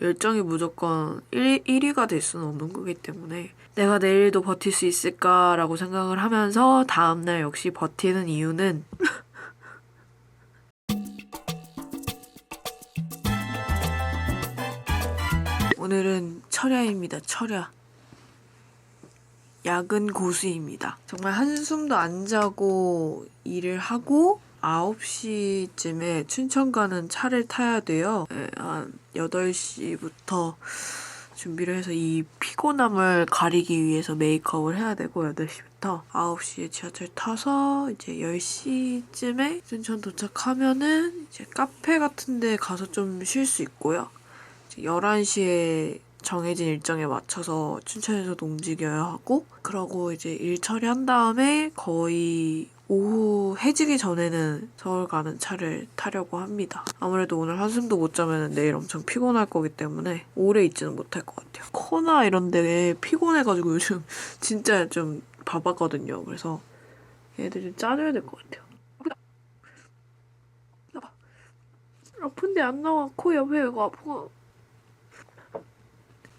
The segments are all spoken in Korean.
열정이 무조건 1, 1위가 될 수는 없는 거기 때문에 내가 내일도 버틸 수 있을까라고 생각을 하면서 다음날 역시 버티는 이유는 오늘은 철야입니다. 철야. 야근 고수입니다. 정말 한숨도 안 자고 일을 하고 9시쯤에 춘천 가는 차를 타야 돼요. 네, 한 8시부터 준비를 해서 이 피곤함을 가리기 위해서 메이크업을 해야 되고 8시부터 9시에 지하철 타서 이제 10시쯤에 춘천 도착하면은 이제 카페 같은 데 가서 좀 쉴 수 있고요. 이제 11시에 정해진 일정에 맞춰서 춘천에서도 움직여야 하고 그러고 이제 일 처리한 다음에 거의 오후 해지기 전에는 서울 가는 차를 타려고 합니다. 아무래도 오늘 한숨도 못 자면 내일 엄청 피곤할 거기 때문에 오래 있지는 못할 것 같아요. 코나 이런 데에 피곤해가지고 요즘 진짜 좀 바빴거든요. 그래서 얘들 좀 짜줘야 될 것 같아요. 아프다. 아픈데 안 나와. 코 옆에 이거 아프고.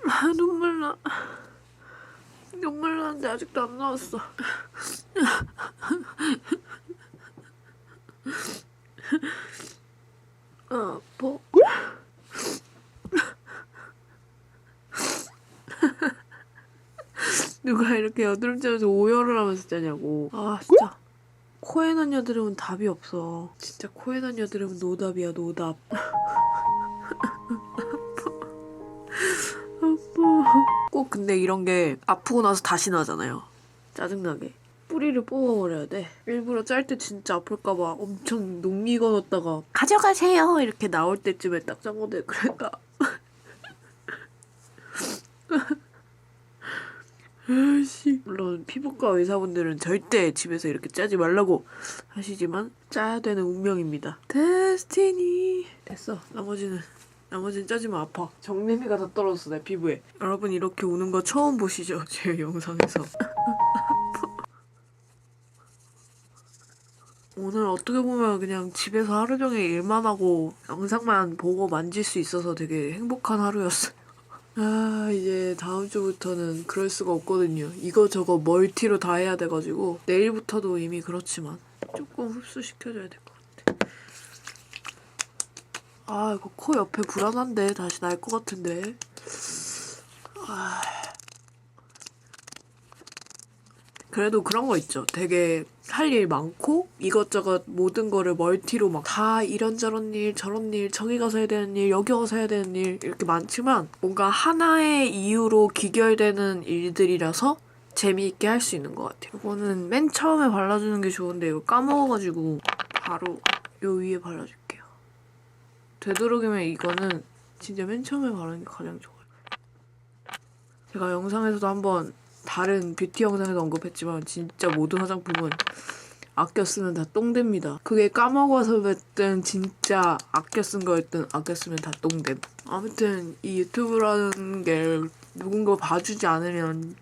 아, 눈물 나. 눈물 나는데 아직도 안 나왔어. 아, 아파. 누가 이렇게 여드름 짜면서 오열을 하면서 짜냐고. 아, 진짜. 코에 난 여드름은 답이 없어. 진짜 코에 난 여드름은 노답이야, 노답. 꼭 근데 이런 게 아프고 나서 다시 나잖아요. 짜증나게. 뿌리를 뽑아버려야 돼. 일부러 짤 때 진짜 아플까봐 엄청 녹이 건었다가 가져가세요! 이렇게 나올 때쯤에 딱 짠 건데, 그러니까. 아씨. 물론 피부과 의사분들은 절대 집에서 이렇게 짜지 말라고 하시지만 짜야 되는 운명입니다. 데스티니. 됐어. 나머지는 나머지는 짜지면 아파. 정내미가 다 떨어졌어 내 피부에. 여러분 이렇게 우는 거 처음 보시죠? 제 영상에서. 오늘 어떻게 보면 그냥 집에서 하루 종일 일만 하고 영상만 보고 만질 수 있어서 되게 행복한 하루였어요. 아 이제 다음 주부터는 그럴 수가 없거든요. 이거 저거 멀티로 다 해야 돼가지고 내일부터도 이미 그렇지만 조금 흡수시켜줘야 될 것 같아. 아 이거 코 옆에 불안한데 다시 날 것 같은데. 아... 그래도 그런 거 있죠. 되게 할 일 많고 이것저것 모든 거를 멀티로 막 다 이런저런 일 저런 일 저기 가서 해야 되는 일 여기 가서 해야 되는 일 이렇게 많지만 뭔가 하나의 이유로 귀결되는 일들이라서 재미있게 할 수 있는 것 같아요. 이거는 맨 처음에 발라주는 게 좋은데 이거 까먹어가지고 바로 요 위에 발라줄게요. 되도록이면 이거는 진짜 맨 처음에 바르는 게 가장 좋아요. 제가 영상에서도 한번 다른 뷰티 영상에서 언급했지만 진짜 모든 화장품은 아껴 쓰면 다 똥됩니다. 그게 까먹어서였든 진짜 아껴 쓴 거였든 아껴 쓰면 다 똥됨. 아무튼 이 유튜브라는 게 누군가 봐주지 않으면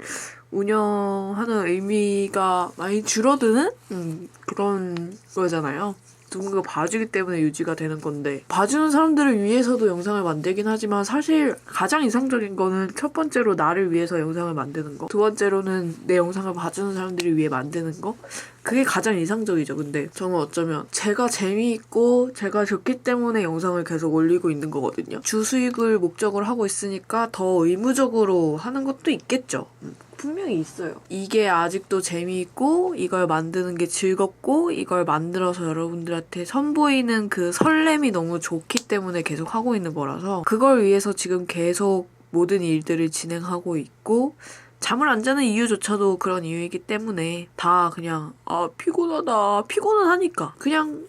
운영하는 의미가 많이 줄어드는 음, 그런 거잖아요. 누군가 봐주기 때문에 유지가 되는 건데 봐주는 사람들을 위해서도 영상을 만들긴 하지만 사실 가장 이상적인 거는 첫 번째로 나를 위해서 영상을 만드는 거. 두 번째로는 내 영상을 봐주는 사람들을 위해 만드는 거. 그게 가장 이상적이죠. 근데 저는 어쩌면 제가 재미있고 제가 좋기 때문에 영상을 계속 올리고 있는 거거든요. 주 수익을 목적으로 하고 있으니까 더 의무적으로 하는 것도 있겠죠. 음. 분명히 있어요. 이게 아직도 재미있고 이걸 만드는 게 즐겁고 이걸 만들어서 여러분들한테 선보이는 그 설렘이 너무 좋기 때문에 계속 하고 있는 거라서 그걸 위해서 지금 계속 모든 일들을 진행하고 있고 잠을 안 자는 이유조차도 그런 이유이기 때문에 다 그냥 아 피곤하다 피곤은 하니까 그냥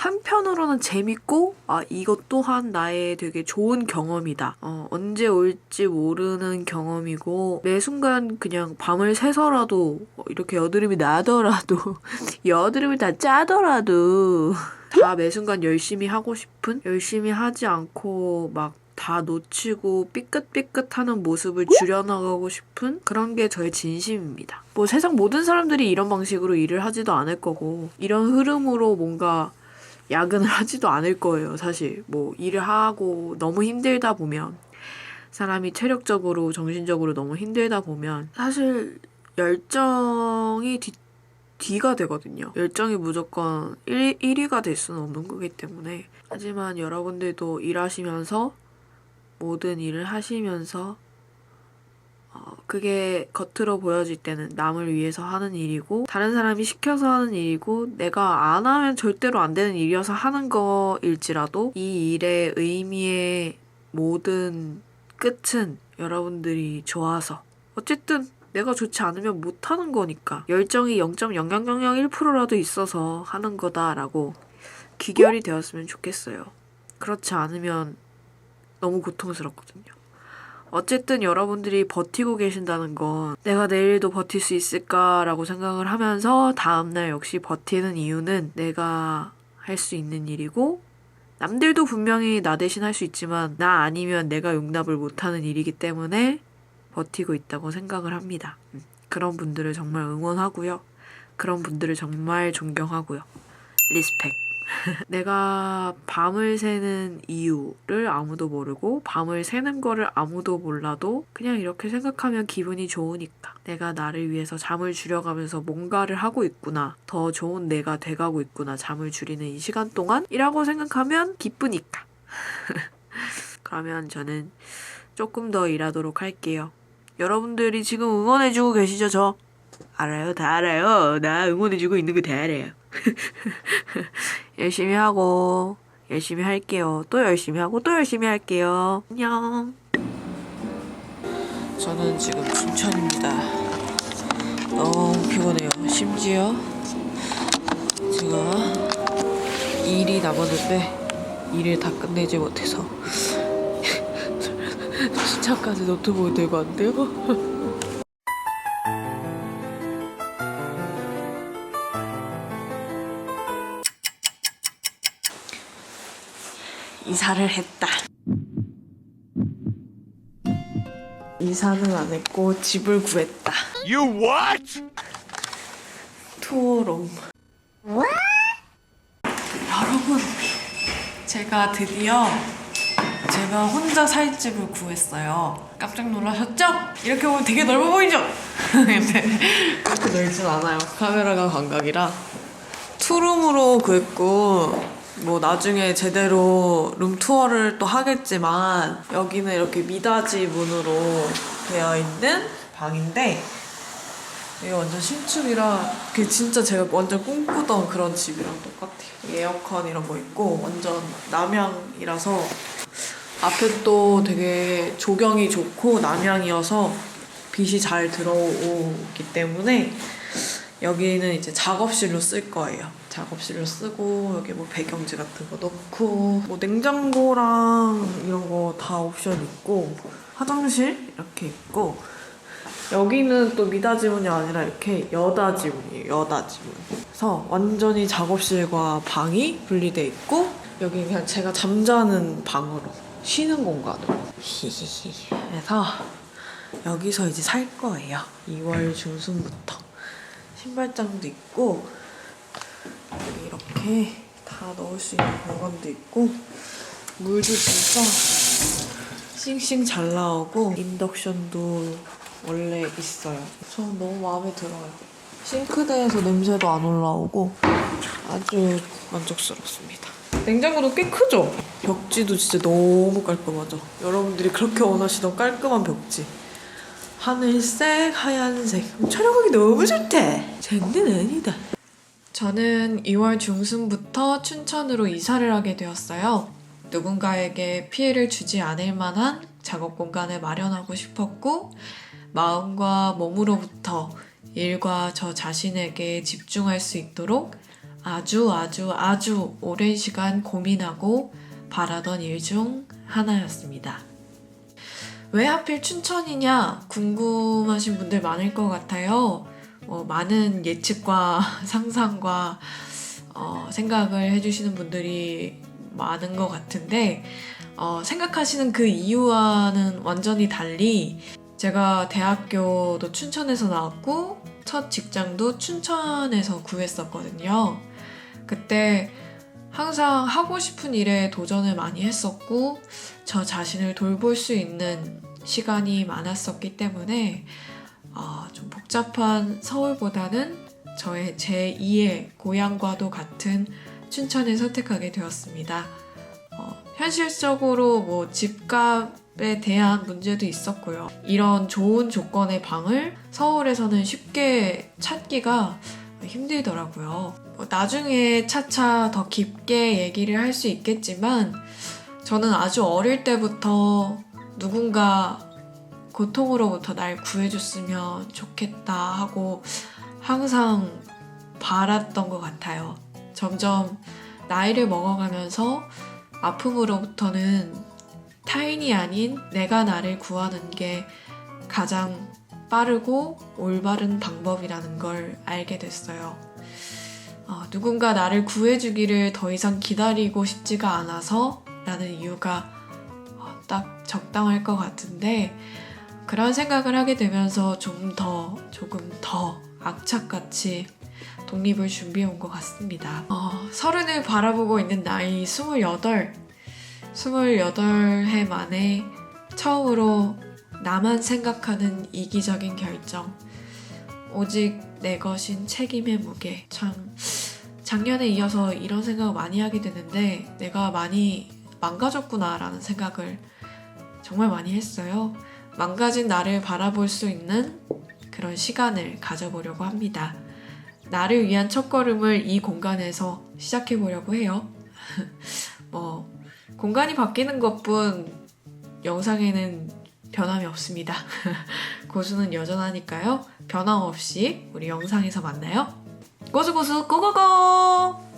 한편으로는 재밌고 아 이것 또한 나의 되게 좋은 경험이다. 어, 언제 올지 모르는 경험이고 매 순간 그냥 밤을 새서라도 어, 이렇게 여드름이 나더라도 여드름이 다 짜더라도 다 매 순간 열심히 하고 싶은 열심히 하지 않고 막다 놓치고 삐끗삐끗하는 모습을 줄여나가고 싶은 그런 게 저의 진심입니다. 뭐 세상 모든 사람들이 이런 방식으로 일을 하지도 않을 거고 이런 흐름으로 뭔가 야근을 하지도 않을 거예요, 사실. 뭐 일을 하고 너무 힘들다 보면 사람이 체력적으로 정신적으로 너무 힘들다 보면 사실 열정이 뒤, 뒤가 되거든요. 열정이 무조건 1, 1위가 될 수는 없는 거기 때문에 하지만 여러분들도 일하시면서 모든 일을 하시면서 어, 그게 겉으로 보여질 때는 남을 위해서 하는 일이고 다른 사람이 시켜서 하는 일이고 내가 안 하면 절대로 안 되는 일이어서 하는 거일지라도 이 일의 의미의 모든 끝은 여러분들이 좋아서 어쨌든 내가 좋지 않으면 못 하는 거니까 열정이 0.0001%라도 있어서 하는 거다라고 귀결이 되었으면 좋겠어요. 그렇지 않으면 너무 고통스럽거든요. 어쨌든 여러분들이 버티고 계신다는 건 내가 내일도 버틸 수 있을까라고 생각을 하면서 다음날 역시 버티는 이유는 내가 할 수 있는 일이고 남들도 분명히 나 대신 할 수 있지만 나 아니면 내가 용납을 못하는 일이기 때문에 버티고 있다고 생각을 합니다. 음, 그런 분들을 정말 응원하고요. 그런 분들을 정말 존경하고요. 리스펙. 내가 밤을 새는 이유를 아무도 모르고 밤을 새는 거를 아무도 몰라도 그냥 이렇게 생각하면 기분이 좋으니까 내가 나를 위해서 잠을 줄여가면서 뭔가를 하고 있구나 더 좋은 내가 돼가고 있구나 잠을 줄이는 이 시간 동안이라고 생각하면 기쁘니까. 그러면 저는 조금 더 일하도록 할게요. 여러분들이 지금 응원해주고 계시죠 저? 알아요 다 알아요. 나 응원해주고 있는 거 다 알아요 열심히 하고 열심히 할게요. 또 열심히 하고 또 열심히 할게요. 안녕. 저는 지금 춘천입니다. 너무 피곤해요. 심지어 제가 일이 남았는데 일을 다 끝내지 못해서 춘천까지 노트북을 들고 왔는데요. 이사를 했다. 이사는 안 했고 집을 구했다. You what? 투어롱. 여러분, 제가 드디어 제가 혼자 살 집을 구했어요. 깜짝 놀라셨죠? 이렇게 보면 되게 넓어 보이죠? 근데 그렇게 넓진 않아요. 카메라가 광각이라 투룸으로 구했고 뭐 나중에 제대로 룸 투어를 또 하겠지만 여기는 이렇게 미닫이 문으로 되어 있는 방인데 이게 완전 신축이라 그게 진짜 제가 완전 꿈꾸던 그런 집이랑 똑같아요. 에어컨 이런 거 있고 완전 남향이라서 앞에 또 되게 조경이 좋고 남향이어서 빛이 잘 들어오기 때문에 여기는 이제 작업실로 쓸 거예요. 작업실로 쓰고 여기 뭐 배경지 같은 거 넣고 뭐 냉장고랑 이런 거 다 옵션 있고 화장실 이렇게 있고 여기는 또 미닫이문이 아니라 이렇게 여닫이문이에요. 여닫이문. 그래서 완전히 작업실과 방이 분리돼 있고 여기 그냥 제가 잠자는 방으로 쉬는 공간으로. 히히히. 그래서 여기서 이제 살 거예요. 2월 중순부터. 신발장도 있고 이렇게 다 넣을 수 있는 공간도 있고 물도 진짜 싱싱 잘 나오고 인덕션도 원래 있어요. 저 너무 마음에 들어요. 싱크대에서 냄새도 안 올라오고 아주 만족스럽습니다. 냉장고도 꽤 크죠? 벽지도 진짜 너무 깔끔하죠? 여러분들이 그렇게 원하시던 깔끔한 벽지. 하늘색, 하얀색. 촬영하기 너무 좋대. 장난 아니다. 저는 2월 중순부터 춘천으로 이사를 하게 되었어요. 누군가에게 피해를 주지 않을 만한 작업 공간을 마련하고 싶었고, 마음과 몸으로부터 일과 저 자신에게 집중할 수 있도록 아주 아주 아주 오랜 시간 고민하고 바라던 일 중 하나였습니다. 왜 하필 춘천이냐 궁금하신 분들 많을 것 같아요. 어, 많은 예측과 상상과 어, 생각을 해주시는 분들이 많은 것 같은데 어, 생각하시는 그 이유와는 완전히 달리 제가 대학교도 춘천에서 나왔고 첫 직장도 춘천에서 구했었거든요. 그때 항상 하고 싶은 일에 도전을 많이 했었고, 저 자신을 돌볼 수 있는 시간이 많았었기 때문에, 어, 좀 복잡한 서울보다는 저의 제2의 고향과도 같은 춘천을 선택하게 되었습니다. 어, 현실적으로 뭐 집값에 대한 문제도 있었고요. 이런 좋은 조건의 방을 서울에서는 쉽게 찾기가 힘들더라고요. 뭐 나중에 차차 더 깊게 얘기를 할 수 있겠지만 저는 아주 어릴 때부터 누군가 고통으로부터 날 구해줬으면 좋겠다 하고 항상 바랐던 것 같아요. 점점 나이를 먹어가면서 아픔으로부터는 타인이 아닌 내가 나를 구하는 게 가장 빠르고 올바른 방법이라는 걸 알게 됐어요. 어, 누군가 나를 구해주기를 더 이상 기다리고 싶지가 않아서 라는 이유가 어, 딱 적당할 것 같은데 그런 생각을 하게 되면서 좀 더, 조금 더 악착같이 독립을 준비해 온 것 같습니다. 어, 서른을 바라보고 있는 나이 28. 28해 만에 처음으로 나만 생각하는 이기적인 결정. 오직 내 것인 책임의 무게. 참, 작년에 이어서 이런 생각을 많이 하게 되는데 내가 많이 망가졌구나라는 생각을 정말 많이 했어요. 망가진 나를 바라볼 수 있는 그런 시간을 가져보려고 합니다. 나를 위한 첫걸음을 이 공간에서 시작해 보려고 해요. 뭐, 공간이 바뀌는 것뿐 영상에는 변함이 없습니다. 고수는 여전하니까요. 변함없이 우리 영상에서 만나요. 고수고수 고고고!